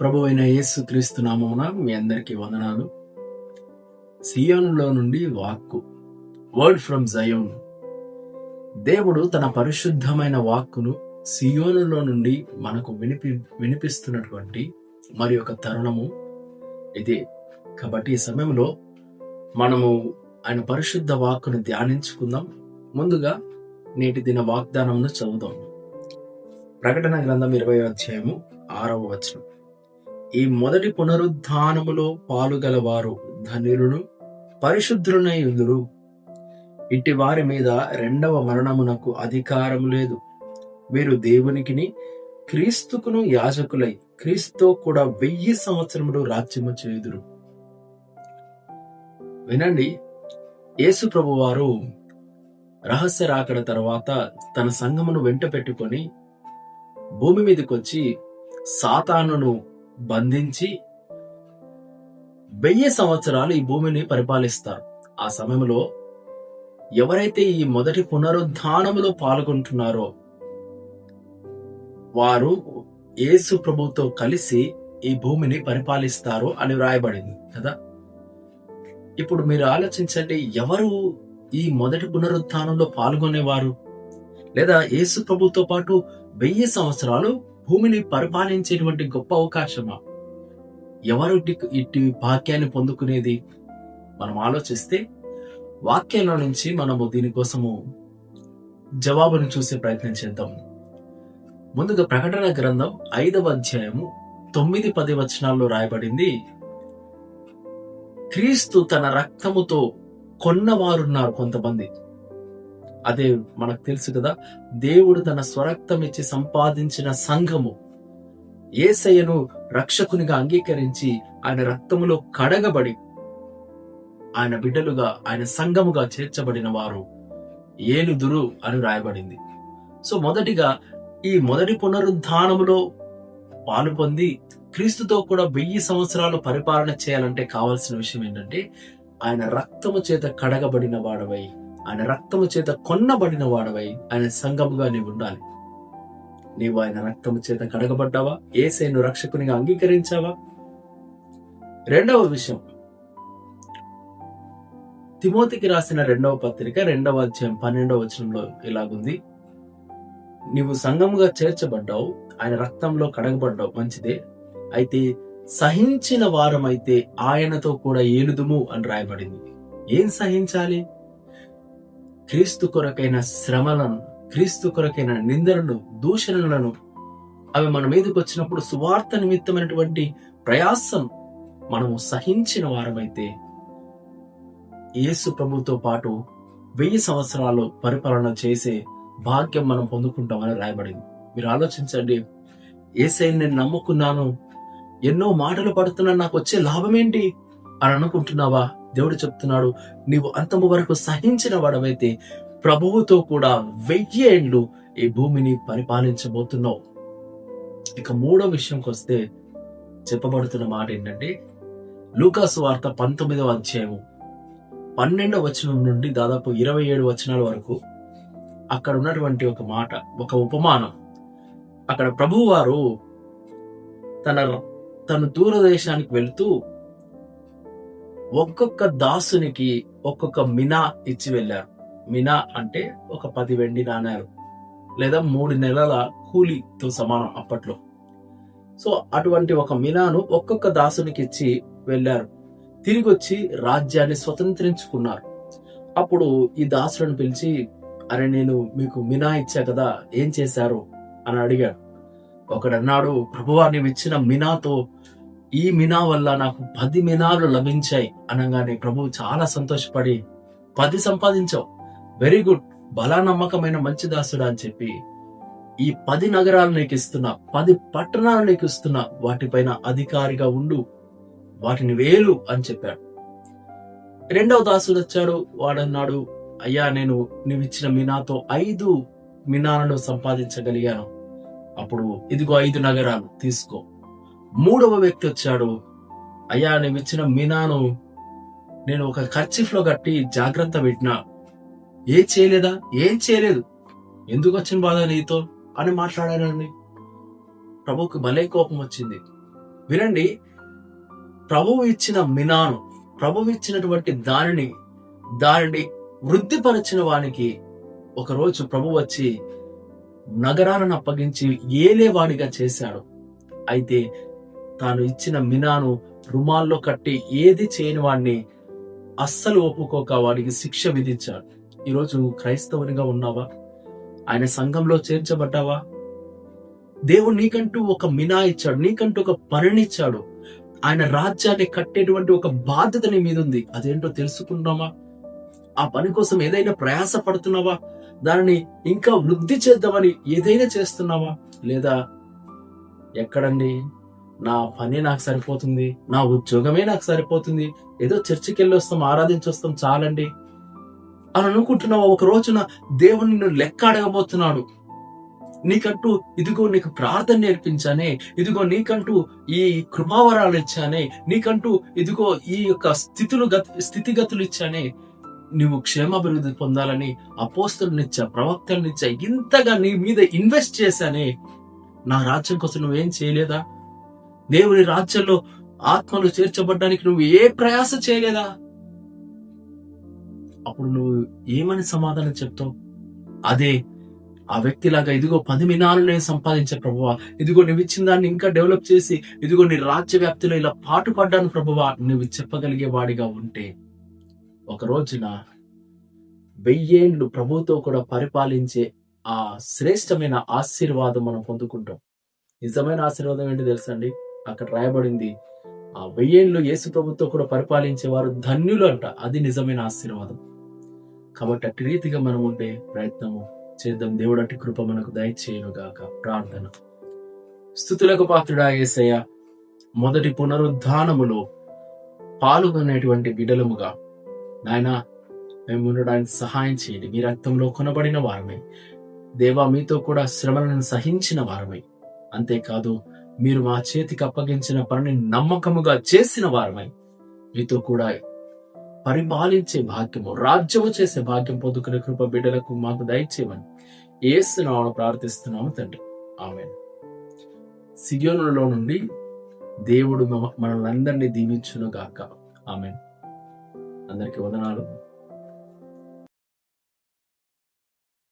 ప్రభు అయిన యేసు క్రీస్తు నామమున మీ అందరికీ వందనాలు. సియోన్లో నుండి వాక్కు వర్డ్ ఫ్రమ్ జయోన్ దేవుడు తన పరిశుద్ధమైన వాక్కును సియోనులో నుండి మనకు వినిపి వినిపిస్తున్నటువంటి మరి ఒక తరుణము ఇదే. కాబట్టి ఈ సమయంలో మనము ఆయన పరిశుద్ధ వాక్కును ధ్యానించుకుందాం. ముందుగా నేటి దిన వాగ్దానంను చదువుదాం. ప్రకటన గ్రంథం ఇరవై అధ్యాయము ఆరవ వచనం. ఈ మొదటి పునరుద్ధానములో పాలుగలవారు ధనులను పరిశుద్ధులనై ఉందురు. ఇట్టి వారి మీద రెండవ మరణమునకు అధికారం లేదు. వీరు దేవునికిని క్రీస్తుకును యాజకులై క్రీస్తుతో కూడా వెయ్యి సంవత్సరములు రాజ్యము చేయుదురు. వినండి యేసు ప్రభు వారు రహస్య రాకడ తర్వాత తన సంగమును వెంట పెట్టుకొని భూమి మీదకొచ్చి సాతానును బంధించి వెయ్యి సంవత్సరాలు ఈ భూమిని పరిపాలిస్తారు. ఆ సమయంలో ఎవరైతే ఈ మొదటి పునరుద్ధానములో పాల్గొంటున్నారో వారు యేసు ప్రభుతో కలిసి ఈ భూమిని పరిపాలిస్తారు అని వ్రాయబడింది కదా? ఇప్పుడు మీరు ఆలోచించండి ఎవరు ఈ మొదటి పునరుద్ధానంలో పాల్గొనేవారు? లేదా యేసు ప్రభుతో పాటు వెయ్యి సంవత్సరాలు భూమిని పరిపాలించేటువంటి గొప్ప అవకాశమా? ఎవరు ఇట్టి- భాగ్యాన్ని పొందుకునేది? మనం ఆలోచిస్తే వాక్యంలో నుంచి మనము దీనికోసము జవాబును చూసే ప్రయత్నం చేద్దాం. ముందుగా ప్రకటన గ్రంథం ఐదవ అధ్యాయము తొమ్మిది పది వచనాల్లో రాయబడింది క్రీస్తు తన రక్తముతో కొన్నవారున్నారు కొంతమంది. అదే మనకు తెలుసు కదా దేవుడు తన స్వరక్తం ఇచ్చి సంపాదించిన సంఘము. ఏసయ్యను రక్షకునిగా అంగీకరించి ఆయన రక్తములో కడగబడి ఆయన బిడ్డలుగా ఆయన సంఘముగా చేర్చబడిన వారు ఏలుదురు అని రాయబడింది. సో మొదటిగా ఈ మొదటి పునరుద్ధానములో పాలు పొంది క్రీస్తుతో కూడా వెయ్యి సంవత్సరాలు పరిపాలన చేయాలంటే కావాల్సిన విషయం ఏంటంటే ఆయన రక్తము చేత కడగబడిన వాడవై ఆయన రక్తము చేత కొన్నబడిన వాడవై ఆయన సంఘముగా నీవు ఉండాలి. నీవు ఆయన రక్తము చేత కడగబడ్డావా? ఏసైను రక్షకునిగా అంగీకరించావా? రెండవ విషయం. తిమోతికి రాసిన రెండవ పత్రిక రెండవ అధ్యాయం పన్నెండవ వచనంలో ఇలాగుంది. నీవు సంఘముగా చేర్చబడ్డావు ఆయన రక్తంలో కడగబడ్డావు మంచిదే. అయితే సహించిన వారమైతే ఆయనతో కూడా ఏలుదుము అని రాయబడింది. ఏం సహించాలి? క్రీస్తు కొరకైన శ్రమలను క్రీస్తు కొరకైన నిందలను దూషణలను అవి మన మీదకి వచ్చినప్పుడు సువార్త నిమిత్తమైనటువంటి ప్రయాసం మనము సహించిన వారమైతే యేసు ప్రభుతో పాటు వెయ్యి సంవత్సరాలు పరిపాలన చేసే భాగ్యం మనం పొందుకుంటామని రాయబడింది. మీరు ఆలోచించండి. ఏసైని నేను నమ్ముకున్నాను. ఎన్నో మాటలు పడుతున్నా నాకు వచ్చే లాభం ఏంటి అని అనుకుంటున్నావా? దేవుడు చెప్తున్నాడు నీవు అంతము వరకు సహించిన వాడవైతే ప్రభువుతో కూడా వెయ్యి ఈ భూమిని పరిపాలించబోతున్నావు. ఇక మూడో విషయంకి వస్తే చెప్పబడుతున్న మాట ఏంటంటే లూకాసు వార్త పంతొమ్మిదవ అధ్యాయము పన్నెండవ వచనం నుండి దాదాపు ఇరవై ఏడు వచనాల వరకు అక్కడ ఉన్నటువంటి ఒక మాట ఒక ఉపమానం. అక్కడ ప్రభువారు తన తను దూరదేశానికి వెళుతూ ఒక్కొక్క దాసునికి ఒక్కొక్క మినా ఇచ్చి వెళ్ళారు. మినా అంటే ఒక పది వెండి నాణాలు లేదా మూడు నెలల కూలితో సమానం అప్పట్లో. సో అటువంటి ఒక మినాను ఒక్కొక్క దాసునికి ఇచ్చి వెళ్ళారు. తిరిగి వచ్చి రాజ్యాన్ని స్వతంత్రించుకున్నారు. అప్పుడు ఈ దాసులను పిలిచి అరే నేను మీకు మినా ఇచ్చా కదా ఏం చేశారు? అని అడిగాడు. ఒకడన్నాడు ప్రభువా నీవు ఇచ్చిన మినాతో ఈ మినా వల్ల నాకు పది మినాలు లభించాయి అనగానే ప్రభు చాలా సంతోషపడి పది సంపాదించావు. వెరీ గుడ్ బలా నమ్మకమైన మంచి దాసుడా అని చెప్పి ఈ పది నగరాలు నీకు ఇస్తున్నా పది పట్టణాలు నీకు ఇస్తున్నా వాటిపైన అధికారిగా ఉండు వాటిని వేలు అని చెప్పాడు. రెండవ దాసుడు వచ్చాడు వాడన్నాడు అయ్యా నేను నీవిచ్చిన మినాతో ఐదు మినాలను సంపాదించగలిగాను. అప్పుడు ఇదిగో ఐదు నగరాలు తీసుకో. మూడవ వ్యక్తి వచ్చాడు. అయ్యా నువ్వు ఇచ్చిన మినాను నేను ఒక ఖర్చిఫ్లో కట్టి జాగ్రత్త పెట్టినా. ఏం చేయలేదా? ఏం చేయలేదు. ఎందుకు వచ్చిన బాధ నీతో? అని మాట్లాడానండి ప్రభుకి భలే కోపం వచ్చింది. వినండి ప్రభువు ఇచ్చిన మినాను ప్రభువు ఇచ్చినటువంటి దానిని దానిని వృద్ధిపరచిన వానికి ఒకరోజు ప్రభు వచ్చి నగరాలను అప్పగించి ఏలేవాడిగా చేశాడు. అయితే తాను ఇచ్చిన మినాను రుమాల్లో కట్టి ఏది చేయని వాడిని అస్సలు ఒప్పుకోక వాడికి శిక్ష విధించాడు. ఈరోజు క్రైస్తవునిగా ఉన్నావా? ఆయన సంఘంలో చేర్చబడ్డావా? దేవుడు నీకంటూ ఒక మినా ఇచ్చాడు నీకంటూ ఒక పనినిచ్చాడు ఆయన రాజ్యాన్ని కట్టేటువంటి ఒక బాధ్యత నీ మీద ఉంది. అదేంటో తెలుసుకున్నావా ఆ పని కోసం ఏదైనా ప్రయాస పడుతున్నావా దానిని ఇంకా వృద్ధి చేద్దామని ఏదైనా చేస్తున్నావా? లేదా ఎక్కడండి? నా పని నాకు సరిపోతుంది నా ఉద్యోగమే నాకు సరిపోతుంది ఏదో చర్చికి వెళ్ళి వస్తాం ఆరాధించి వస్తాం చాలండి అని అనుకుంటున్నావు. ఒక రోజున దేవుని నిన్ను లెక్క అడగబోతున్నాడు. నీకంటూ ఇదిగో నీకు ప్రార్థన నేర్పించానే ఇదిగో నీకంటూ ఈ కృపావరాలు ఇచ్చానే నీకంటూ ఇదిగో ఈ యొక్క స్థితులు గతి స్థితిగతులు ఇచ్చానే నువ్వు క్షేమాభివృద్ధి పొందాలని అపోస్తులనిచ్చా ప్రవక్తలనిచ్చా ఇంతగా నీ మీద ఇన్వెస్ట్ చేశానే నా రాజ్యం కోసం నువ్వేం చేయలేదా? దేవుని రాజ్యంలో ఆత్మలు చేర్చబడ్డానికి నువ్వు ఏ ప్రయాస చేయలేదా? అప్పుడు నువ్వు ఏమని సమాధానం చెప్తావు? అదే ఆ వ్యక్తిలాగా ఇదిగో పది మినాలు నేను సంపాదించే ప్రభువా ఇదిగో నువ్వు ఇచ్చిన దాన్ని ఇంకా డెవలప్ చేసి ఇదిగో నీ రాజ్య వ్యాప్తిలో ఇలా పాటుపడ్డాను ప్రభువా నువ్వు చెప్పగలిగే వాడిగా ఉంటే. ఒక రోజున వెయ్యేండ్లు ప్రభుతో కూడా పరిపాలించే ఆ శ్రేష్టమైన ఆశీర్వాదం మనం పొందుకుంటాం. నిజమైన ఆశీర్వాదం ఏంటి తెలుసండి అక్కడ రాయబడింది. ఆ వెయ్యేళ్ళు యేసు ప్రభుతో కూడా పరిపాలించే వారు ధన్యులు అంట. అది నిజమైన ఆశీర్వాదం. కాబట్టి అట్టి రీతిగా మనం ఉండే ప్రయత్నము చేద్దాం. దేవుడు అట్టి కృప మనకు దయచేయుగాక ప్రార్థన. స్థుతులకు పాత్రుడా ఏసయ్య మొదటి పునరుద్ధానములో పాల్గొనేటువంటి బిడలముగా నాయన మేము ఉండడానికి సహాయం చేయండి. మీ రక్తంలో కొనబడిన వారమే. దేవా మీతో కూడా శ్రమలను సహించిన వారమే. అంతేకాదు మీరు మా చేతికి అప్పగించిన పనిని నమ్మకముగా చేసిన వారమై మీతో కూడా పరిపాలించే భాగ్యము రాజ్యము చేసే భాగ్యం పొందుకునే కృప బిడ్డలకు మాకు దయచేయమని ఏస్తున్నామని ప్రార్థిస్తున్నాము తండ్రి. ఆమె సియోనులో నుండి దేవుడు మనల్ని అందరినీ దీవించును గాక ఆమె అందరికి వదనాలు.